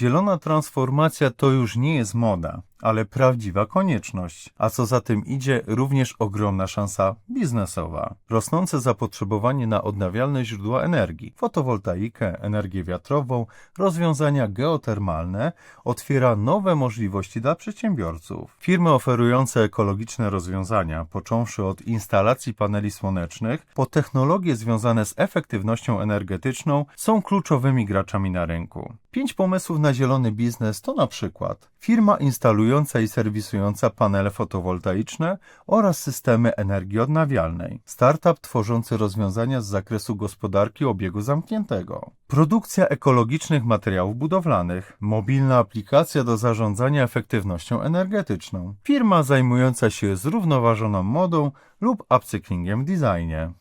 Zielona transformacja to już nie jest moda, ale prawdziwa konieczność, a co za tym idzie, również ogromna szansa biznesowa. Rosnące zapotrzebowanie na odnawialne źródła energii, fotowoltaikę, energię wiatrową, rozwiązania geotermalne otwiera nowe możliwości dla przedsiębiorców. Firmy oferujące ekologiczne rozwiązania, począwszy od instalacji paneli słonecznych, po technologie związane z efektywnością energetyczną, są kluczowymi graczami na rynku. Pięć pomysłów na zielony biznes to na przykład firma instalująca i serwisująca panele fotowoltaiczne oraz systemy energii odnawialnej, startup tworzący rozwiązania z zakresu gospodarki obiegu zamkniętego, produkcja ekologicznych materiałów budowlanych, mobilna aplikacja do zarządzania efektywnością energetyczną, firma zajmująca się zrównoważoną modą lub upcyklingiem w designie.